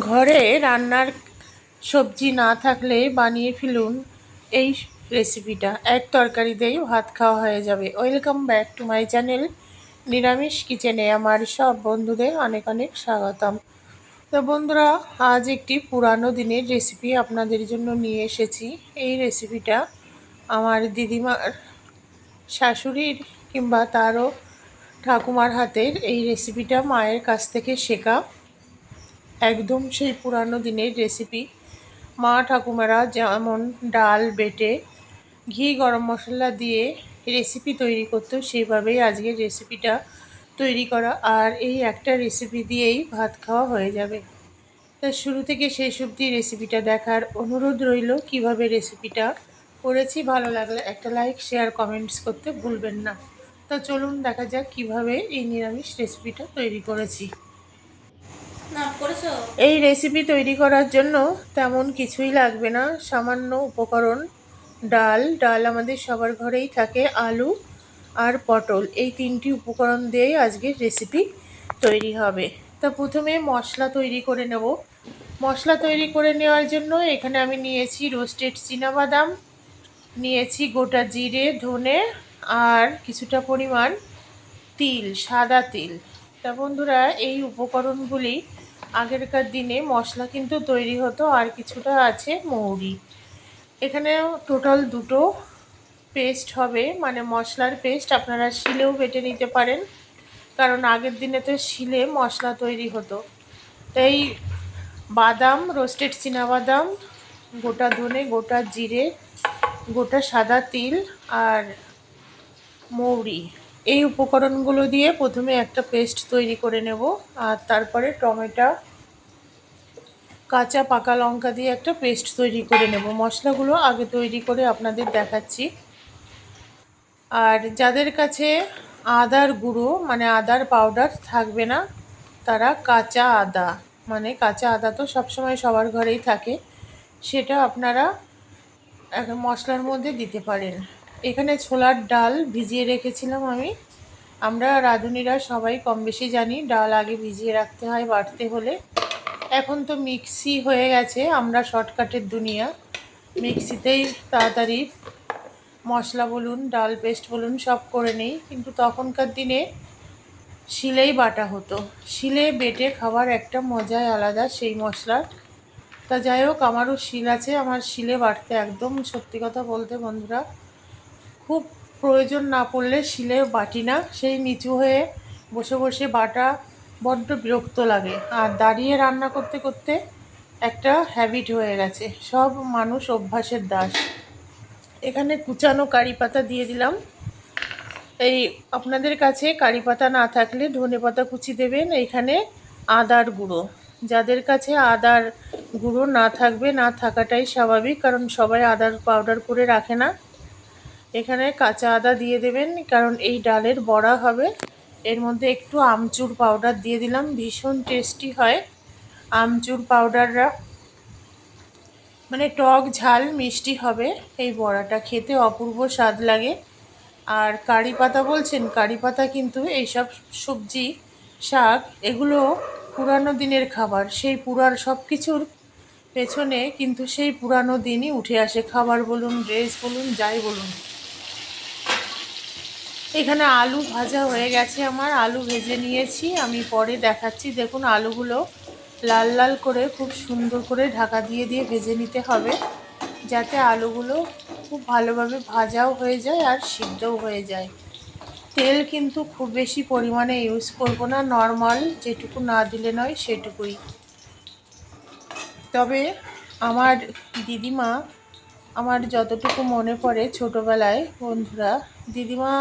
ঘরে রান্নার সবজি না থাকলে বানিয়ে ফেলুন। এই রেসিপিটা এক তরকারিতেই ভাত খাওয়া হয়ে যাবে। Welcome back to my channel নিরামিষ কিচেনে আমার সব বন্ধুদের অনেক অনেক স্বাগতম। তো বন্ধুরা, আজ একটি পুরানো দিনের রেসিপি আপনাদের জন্য নিয়ে এসেছি। এই রেসিপিটা আমার দিদিমার শাশুড়ির কিংবা তারও ঠাকুমার হাতের এই রেসিপিটা মায়ের কাছ থেকে শেখা। একদম সেই পুরানো দিনের রেসিপি মা ঠাকুমারা যেমন ডাল বেটে, ঘি গরম মশলা দিয়ে রেসিপি তৈরি করতো সেইভাবেই আজকের রেসিপিটা তৈরি করা। আর এই একটা রেসিপি দিয়েই ভাত খাওয়া হয়ে যাবে। তা শুরু থেকে শেষ অবধি রেসিপিটা দেখার অনুরোধ রইল, কীভাবে রেসিপিটা করেছি ভালো লাগলে একটা লাইক শেয়ার কমেন্টস করতে ভুলবেন না। তো চলুন দেখা যাক কীভাবে এই নিরামিষ রেসিপিটা তৈরি করেছি। এই রেসিপি তৈরি করার জন্য তেমন কিছুই লাগবে না। সামান্য উপকরণ, ডাল। ডাল আমাদের সবার ঘরেই থাকে, আলু আর পটল। এই তিনটি উপকরণ দিয়েই আজকের রেসিপি তৈরি হবে। তা প্রথমে মশলা তৈরি করে নেব। মশলা তৈরি করে নেওয়ার জন্য এখানে আমি নিয়েছি রোস্টেড বাদাম নিয়েছি গোটা জিরে, ধনে আর কিছুটা পরিমাণ তিল, সাদা তিল। তা বন্ধুরা, এই উপকরণগুলি আগেরকার দিনে মশলা কিন্তু তৈরি হতো আর কিছুটা আছে মৌরি। এখানে টোটাল দুটো পেস্ট হবে মানে মশলার পেস্ট আপনারা শিলেও বেটে নিতে পারেন, কারণ আগের দিনে তো শিলে মশলা তৈরি হতো। তাই বাদাম রোস্টেড বাদাম গোটা ধনে, গোটা জিরে, গোটা সাদা তিল আর মৌরি। এই উপকরণগুলো দিয়ে প্রথমে একটা পেস্ট তৈরি করে নেব, আর তারপরে টমেটো, কাঁচা পাকা লঙ্কা দিয়ে একটা পেস্ট তৈরি করে নেব। মশলাগুলো আগে তৈরি করে আপনাদের দেখাচ্ছি। আর যাদের কাছে আদার গুঁড়ো মানে আদার পাউডার থাকবে না, তারা কাঁচা আদা মানে কাঁচা আদা তো সবসময় সবার ঘরেই থাকে, সেটা আপনারা এখন মশলার মধ্যে দিতে পারেন। এখানে ছোলার ডাল ভিজিয়ে রেখেছিলাম আমি। আমরা রাঁধুনিরা সবাই কম বেশি জানি, ডাল আগে ভিজিয়ে রাখতে হয় বাটতে হলে। এখন তো মিক্সি হয়ে গেছে, আমরা শর্টকাটের দুনিয়া। মিক্সিতেই তাড়াতাড়ি মশলা বলুন, ডাল পেস্ট বলুন, সব করে নেই। কিন্তু তখনকার দিনে শিলেই বাটা হতো। শিলে বেটে খাবার একটা মজাই আলাদা সেই মশলার তা যাই হোক, আমারও শিল আছে, আমার শিলে বাটতে একদম সত্যি কথা বলতে বন্ধুরা খুব প্রয়োজন না পড়লে শিলে বাটি না, সেই নিচু হয়ে বসে বসে বাটা বড্ড বিরক্ত লাগে। আর দাঁড়িয়ে রান্না করতে করতে একটা হ্যাবিট হয়ে গেছে, সব মানুষ অভ্যাসের দাস। এখানে কুচানো কারি পাতা দিয়ে দিলাম। এই আপনাদের কাছে কারি পাতা না থাকলে ধনে পাতা কুচি দেবেন এইখানে আদার গুঁড়ো। যাদের কাছে আদার গুঁড়ো না থাকবে না থাকাটাই স্বাভাবিক, কারণ সবাই আদার পাউডার করে রাখে না। এখানে কাঁচা আদা দিয়ে দেবেন, কারণ এই ডালের বড়া হবে। এর মধ্যে একটু আমচুর পাউডার দিয়ে দিলাম, ভীষণ টেস্টি হয় আমচুর পাউডাররা মানে টক ঝাল মিষ্টি হবে, এই বড়াটা খেতে অপূর্ব স্বাদ লাগে। আর কারি পাতা বলছেন, কারি পাতা কিন্তু এইসব সবজি, শাক, এগুলো পুরানো দিনের খাবার। সেই পুরার সব কিছুর পেছনে কিন্তু সেই পুরানো দিনই উঠে আসে খাবার বলুন ড্রেস বলুন, যাই বলুন। এখানে আলু ভাজা হয়ে গেছে আমার, আলু ভেজে নিয়েছি। আমি পরে দেখাচ্ছি। দেখুন, আলুগুলো লাল লাল করে, খুব সুন্দর করে ঢাকা দিয়ে দিয়ে ভেজে নিতে হবে, যাতে আলুগুলো খুব ভালোভাবে ভাজাও হয়ে যায় আর সিদ্ধও হয়ে যায়। তেল কিন্তু খুব বেশি পরিমাণে ইউজ করব না নর্মাল যেটুকু না দিলে নয় সেটুকুই। তবে আমার দিদিমা, আমার যতটুকু মনে পড়ে ছোটোবেলায়, বন্ধুরা, দিদিমা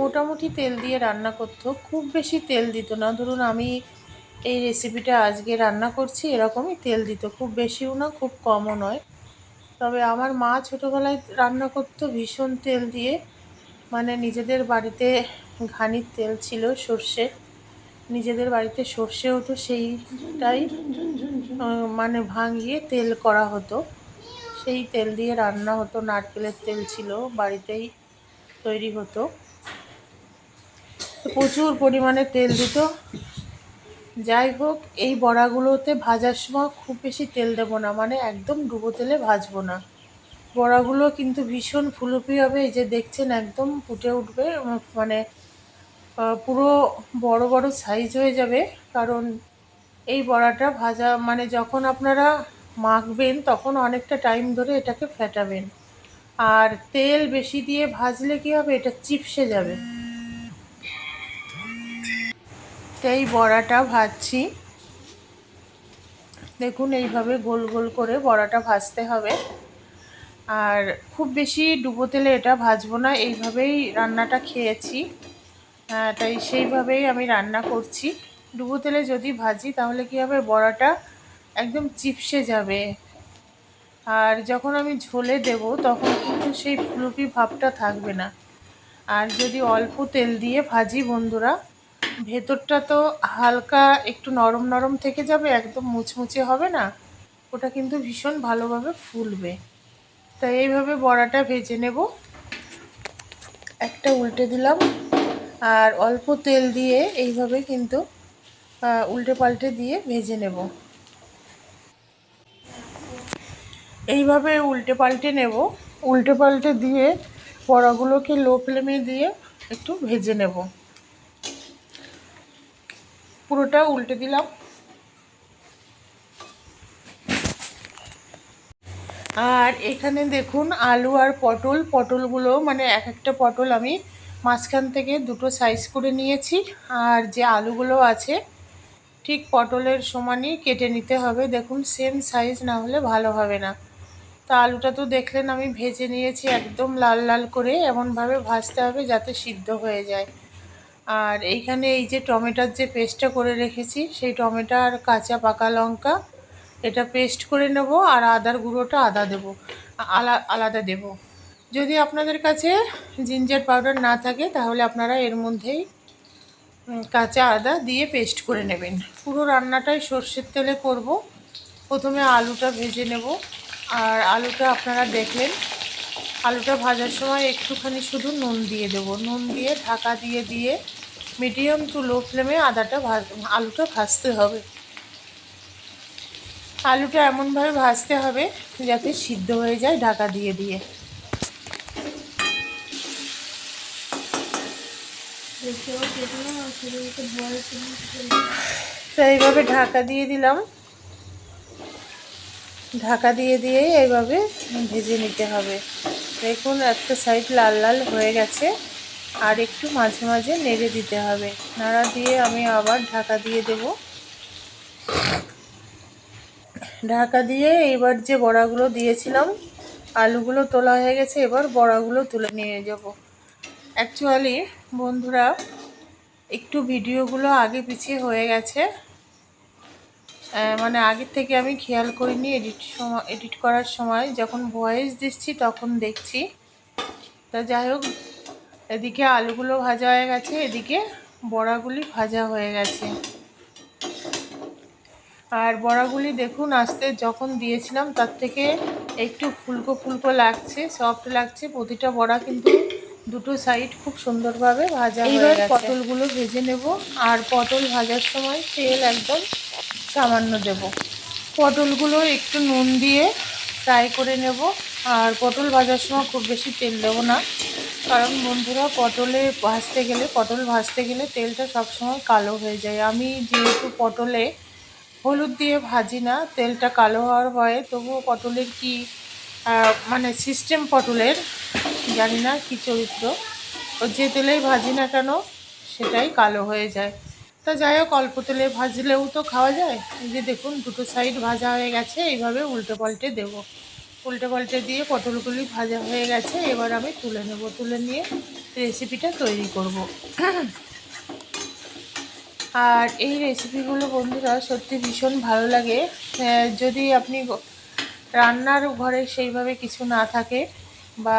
মোটামুটি তেল দিয়ে রান্না করতো, খুব বেশি তেল দিত না। ধরুন আমি এই রেসিপিটা আজকে রান্না করছি, এরকমই তেল দিত, খুব বেশিও না, খুব কমও নয়। তবে আমার মা ছোটোবেলায় রান্না করতো ভীষণ তেল দিয়ে মানে নিজেদের বাড়িতে ঘানির তেল ছিল সর্ষে, নিজেদের বাড়িতে সর্ষে হতো সেইটাই মানে ভাঙিয়ে তেল করা হতো। সেই তেল দিয়ে রান্না হতো, নারকেলের তেল ছিল, বাড়িতেই তৈরি হতো। প্রচুর পরিমাণে তেল দিত। যাই হোক, এই বড়াগুলোতে ভাজার সময় খুব বেশি তেল দেবো না মানে একদম ডুবো তেলে ভাজবো না। বড়াগুলো কিন্তু ভীষণ ফুলুপি হবে, এই যে দেখছেন একদম ফুটে উঠবে মানে পুরো বড় বড় সাইজ হয়ে যাবে, কারণ এই বড়াটা ভাজা মানে যখন আপনারা মাখবেন, তখন অনেকটা টাইম ধরে এটাকে ফেটাবেন। আর তেল বেশি দিয়ে ভাজলে কি হবে? এটা চিপসে যাবে। তো এই বড়াটা ভাজছি। দেখুন এইভাবে গোল গোল করে বড়াটা ভাজতে হবে। আর খুব বেশি ডুবো তেলে এটা ভাজবো না এইভাবেই রান্নাটা খেয়েছি। আহ, তাই সেইভাবেই আমি রান্না করছি। ডুবো তেলে যদি ভাজি তাহলে কি হবে? বড়াটা একদম চিপসে যাবে। আর যখন আমি ঝোলে দেব তখন কিন্তু সেই ফুলুপি ভাবটা থাকবে না। আর যদি অল্প তেল দিয়ে ভাজি বন্ধুরা ভেতরটা তো হালকা একটু নরম নরম থেকে যাবে, একদম মুচমুচে হবে না। ওটা কিন্তু ভীষণ ভালোভাবে ফুলবে। তাই এইভাবে বড়াটা ভেজে নেব। একটা উল্টে দিলাম। আর অল্প তেল দিয়ে এইভাবে কিন্তু উল্টে পাল্টে দিয়ে ভেজে নেব। এইভাবে উল্টে পাল্টে নেব। উল্টে পাল্টে দিয়ে বড়াগুলোকে লো ফ্লেমে দিয়ে একটু ভেজে নেব। পুরোটা উল্টে দিলাম। আর এখানে দেখুন আলু আর পটল। পটলগুলো মানে এক একটা পটল আমি মাঝখান থেকে দুটো সাইজ করে নিয়েছি। আর যে আলুগুলো আছে, ঠিক পটলের সমানই কেটে নিতে হবে। দেখুন সেম সাইজ না হলে ভালো হবে না। তা আলুটা তো দেখলেন আমি ভেজে নিয়েছি একদম লাল লাল করে। এমনভাবে ভাজতে হবে যাতে সিদ্ধ হয়ে যায়। আর এইখানে এই যে টমেটোর যে পেস্টটা করে রেখেছি, সেই টমেটো আর কাঁচা পাকা লঙ্কা, এটা পেস্ট করে নেব আর আদার গুঁড়োটা আদা দেবো, আলা, আলাদা দেব। যদি আপনাদের কাছে জিঞ্জার পাউডার না থাকে, তাহলে আপনারা এর মধ্যেই কাঁচা আদা দিয়ে পেস্ট করে নেবেন। পুরো রান্নাটাই সর্ষের তেলে করব। প্রথমে আলুটা ভেজে নেব। আর আলুটা আপনারা দেখলেন, আলুটা ভাজার সময় একটুখানি শুধু নুন দিয়ে দেবো। নুন দিয়ে ঢাকা দিয়ে দিয়ে মিডিয়াম টু লো ফ্লেমে আদাটা আলুটা ভাজতে হবে। আলুটা এমনভাবে ভাজতে হবে যাতে সিদ্ধ হয়ে যায় ঢাকা দিয়ে দিয়ে। তো এইভাবে ঢাকা দিয়ে দিলাম। ঢাকা দিয়ে দিয়ে এইভাবে ভেজে নিতে হবে। দেখুন, একটা সাইড লাল লাল হয়ে গেছে। আর একটু মাঝে মাঝে নেড়ে দিতে হবে। নাড়া দিয়ে আমি আবার ঢাকা দিয়ে দেব। ঢাকা দিয়ে এবার যে বড়াগুলো দিয়েছিলাম, আলুগুলো তোলা হয়ে গেছে, এবার বড়াগুলো তুলে নিয়ে যাব। অ্যাকচুয়ালি বন্ধুরা, একটু ভিডিওগুলো আগে পিছিয়ে হয়ে গেছে। মানে আগের থেকে আমি খেয়াল করিনি এডিট সময় এডিট করার সময়। যখন ভয়েস দিচ্ছি, তখন দেখছি। তা যাই হোক এদিকে আলুগুলো ভাজা হয়ে গেছে এদিকে বড়াগুলি ভাজা হয়ে গেছে। আর বড়াগুলি দেখুন আস্তে যখন দিয়েছিলাম তার থেকে একটু ফুলকো ফুলকো লাগছে সফট লাগছে। প্রতিটা বড়া কিন্তু দুটো সাইড খুব সুন্দরভাবে ভাজা হয়ে গেছে। পটলগুলো ভেজে নেব আর পটল ভাজার সময় তেল একদম সামান্য দেব। পটলগুলো একটু নুন দিয়ে ফ্রাই করে নেব আর পটল ভাজার সময় খুব বেশি তেল দেবো না। কারণ বন্ধুরা পটলে ভাজতে গেলে, পটল ভাজতে গেলে তেলটা সবসময় কালো হয়ে যায়। আমি যেহেতু পটলে হলুদ দিয়ে ভাজি না, তেলটা কালো হওয়ার ভয়ে তবুও পটলের কি মানে সিস্টেম পটলের, জানি না কি চরিত্র ও যে তেলেই ভাজি না কেন সেটাই কালো হয়ে যায়। তা যাই হোক, অল্প তেলে ভাজলেও তো খাওয়া যায়। যে দেখুন, দুটো সাইড ভাজা হয়ে গেছে, এইভাবে উল্টে পাল্টে দেবো। উল্টে পাল্টে দিয়ে পটলগুলি ভাজা হয়ে গেছে, এবার আমি তুলে নেব। তুলে নিয়ে রেসিপিটা তৈরি করব। আর এই রেসিপিগুলো বন্ধুরা সত্যি ভীষণ ভালো লাগে। যদি আপনি রান্নার ঘরে সেইভাবে কিছু না থাকে বা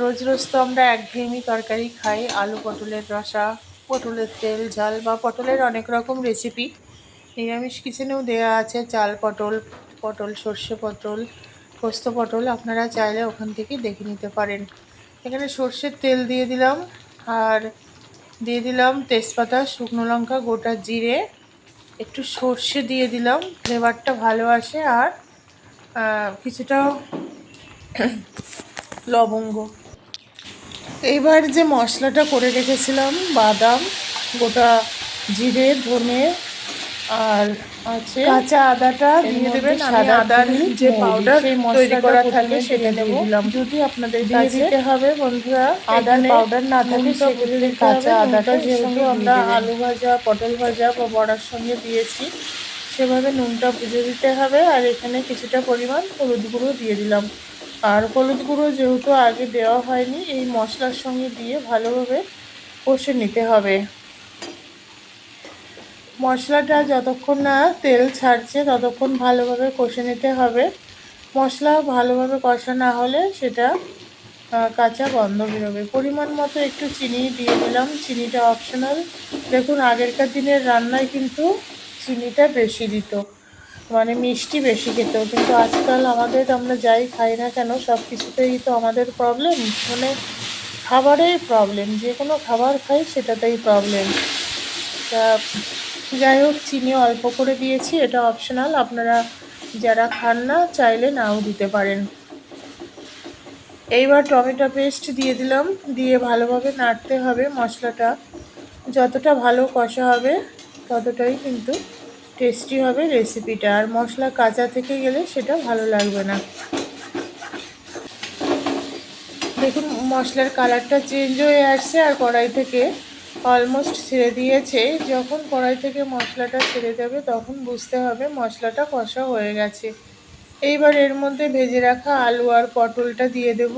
রোজ রোজ তো আমরা একঘেয়েমি তরকারি খাই, আলু পটলের রসা, পটলের তেল, ঝাল বা পটলের অনেক রকম রেসিপি নিরামিষ কিচেনেও দেওয়া আছে, চাল পটল পটল সর্ষে পটল পোস্ত পটল আপনারা চাইলে ওখান থেকে দেখে নিতে পারেন। এখানে সর্ষের তেল দিয়ে দিলাম আর দিয়ে দিলাম তেজপাতা, শুকনো লঙ্কা, গোটা জিরে, একটু সর্ষে দিয়ে দিলাম, ফ্লেভারটা ভালো আসে আর কিছুটা লবঙ্গ। এইবার যে মশলাটা করে রেখেছিলাম, বাদাম, গোটা জিরে, ধনে আর আছে কাঁচা আদাটা দিয়ে দেবেন আমি আদার যে পাউডার তৈরি করা থাকে সেটা দেব যদি আপনাদের দিয়ে দিতে হবে বন্ধুরা আদার পাউডার না থাকে সেক্ষেত্রে কাঁচা আদাটা যেহেতু আমরা আলু ভাজা পটল ভাজা বা বড়ার সঙ্গে দিয়েছি সেভাবে নুনটা বুঝে দিতে হবে। আর এখানে কিছুটা পরিমাণ হলুদ গুঁড়ো দিয়ে দিলাম। আর হলুদ গুঁড়ো যেহেতু আগে দেওয়া হয়নি এই মশলার সঙ্গে দিয়ে ভালোভাবে কষে নিতে হবে। মশলাটা যতক্ষণ না তেল ছাড়ছে, ততক্ষণ ভালোভাবে কষে নিতে হবে। মশলা ভালোভাবে কষা না হলে সেটা কাঁচা গন্ধ বেরোবে। পরিমাণ মতো একটু চিনি দিয়ে দিলাম। চিনিটা অপশনাল দেখুন, আগেরকার দিনের রান্নায় কিন্তু চিনিটা বেশি দিত। মানে মিষ্টি বেশি খেত কিন্তু আজকাল আমাদের আমরা যাই খাই না কেন, সব কিছুতেই তো আমাদের প্রবলেম মানে খাবারেই প্রবলেম যে কোনো খাবার খাই, সেটাতেই প্রবলেম তা যাই হোক, চিনি অল্প করে দিয়েছি, এটা অপশনাল আপনারা যারা খান না, চাইলে নাও দিতে পারেন। এইবার টমেটো পেস্ট দিয়ে দিলাম, দিয়ে ভালোভাবে নাড়তে হবে মশলাটা। যতটা ভালো কষা হবে, ততটাই কিন্তু টেস্টি হবে রেসিপিটা আর মশলা কাঁচা থেকে গেলে সেটা ভালো লাগবে না। দেখুন, মশলার কালারটা চেঞ্জ হয়ে আসছে আর কড়াই থেকে অলমোস্ট ছেড়ে দিয়েছে। যখন কড়াই থেকে মশলাটা ছেড়ে দেবে তখন বুঝতে হবে মশলাটা কষা হয়ে গেছে। এইবার এর মধ্যে ভেজে রাখা আলু আর পটলটা দিয়ে দেব।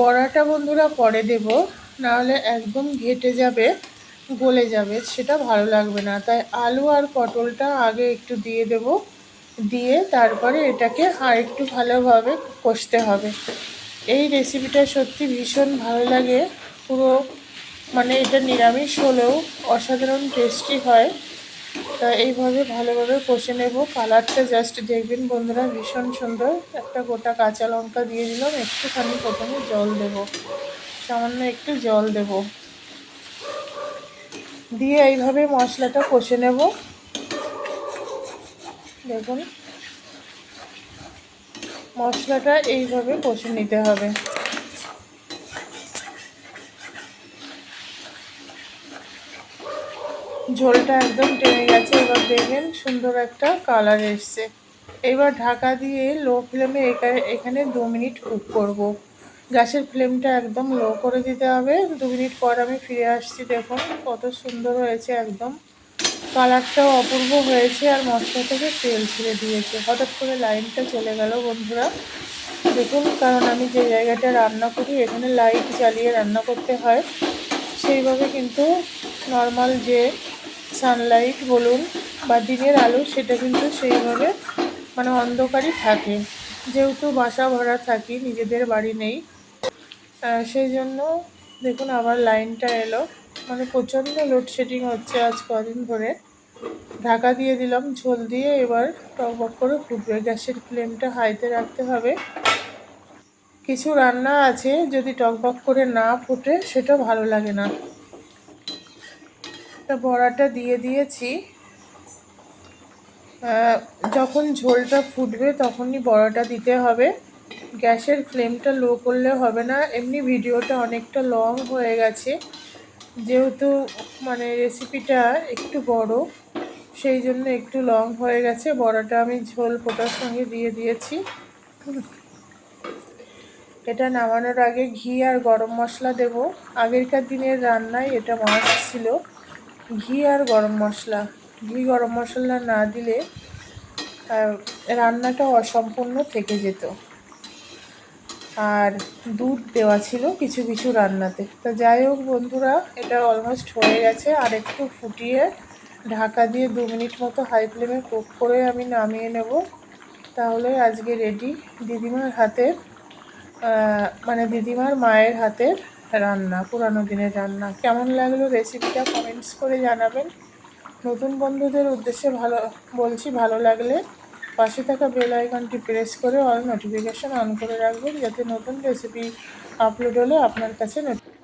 বড়াটা বন্ধুরা পরে দেব, নাহলে একদম ঘেটে যাবে, গলে যাবে, সেটা ভালো লাগবে না। তাই আলু আর পটলটা আগে একটু দিয়ে দেব, দিয়ে তারপরে এটাকে আর একটু ভালোভাবে কষতে হবে। এই রেসিপিটা সত্যি ভীষণ ভালো লাগে, পুরো মানে এটা নিরামিষ হলেও অসাধারণ টেস্টি হয়। তা এইভাবে ভালোভাবে কষে নেব। কালারটা জাস্ট দেখবেন বন্ধুরা, ভীষণ সুন্দর। একটা গোটা কাঁচা লঙ্কা দিয়ে দিলাম, একটুখানি প্রথমে জল দেব। সামান্য একটু জল দেব। দিয়ে এইভাবে মশলাটা কষে নেব। দেখুন, মশলাটা এইভাবে কষে নিতে হবে। ঝোলটা একদম টেনে গেছে, এবার দেখবেন সুন্দর একটা কালার এসছে। এবার ঢাকা দিয়ে লো ফ্লেমে এখানে দু মিনিট কুক করব। গ্যাসের ফ্লেমটা একদম লো করে দিতে হবে। দু মিনিট পর আমি ফিরে আসছি, দেখুন কত সুন্দর হয়েছে একদম। কালারটাও অপূর্ব হয়েছে আর মশলা থেকে তেল ছেড়ে দিয়েছে। হঠাৎ করে লাইনটা চলে গেল বন্ধুরা। দেখুন, কারণ আমি যে জায়গাটা রান্না করি, এখানে লাইট জ্বালিয়ে রান্না করতে হয়। সেইভাবে কিন্তু নর্মাল যে সানলাইট বলুন বা দিনের আলো, সেটা কিন্তু সেইভাবে মানে অন্ধকারই থাকে। যেহেতু বাসা ভরা থাকি, নিজেদের বাড়ি নেই সেই জন্য দেখুন আবার লাইনটা এলো। মানে প্রচণ্ড লোডশেডিং হচ্ছে আজ কদিন ধরে। ঢাকা দিয়ে দিলাম, ঝোল দিয়ে এবার টকবক করে ফুটবে। গ্যাসের ফ্লেমটা হাইতে রাখতে হবে। কিছু রান্না আছে, যদি টকবক করে না ফুটে, সেটা ভালো লাগে না। তা বড়াটা দিয়ে দিয়েছি। যখন ঝোলটা ফুটবে তখনই বড়াটা দিতে হবে। গ্যাসের ফ্লেমটা লো করলে হবে না। এমনি ভিডিওটা অনেকটা লং হয়ে গেছে। যেহেতু মানে রেসিপিটা একটু বড়, সেই জন্য একটু লং হয়ে গেছে। বড়াটা আমি ঝোল ফোটার সঙ্গে দিয়ে দিয়েছি। এটা নামানোর আগে ঘি আর গরম মশলা দেব। আগেরকার দিনের রান্নায় এটা মাছ ছিল। ঘি আর গরম মশলা। ঘি, গরম মশলা না দিলে রান্নাটা অসম্পূর্ণ থেকে যেত। আর দুধ দেওয়া ছিল কিছু কিছু রান্নাতে। তো যাই হোক বন্ধুরা, এটা অলমোস্ট হয়ে গেছে। আর একটু ফুটিয়ে ঢাকা দিয়ে দু মিনিট মতো হাই ফ্লেমে কুক করে আমি নামিয়ে নেব। তাহলে আজকে রেডি দিদিমার হাতের মানে দিদিমার মায়ের হাতের রান্না, পুরানো দিনের রান্না। কেমন লাগল রেসিপিটা কমেন্টস করে জানাবেন। নতুন বন্ধুদের উদ্দেশ্যে ভালো, বলছি ভালো লাগলে পাশে থাকা বেল আইকনটি প্রেস করে অল নোটিফিকেশান অন করে রাখবেন, যাতে নতুন রেসিপি আপলোড হলে আপনার কাছে নোটিফিকেশন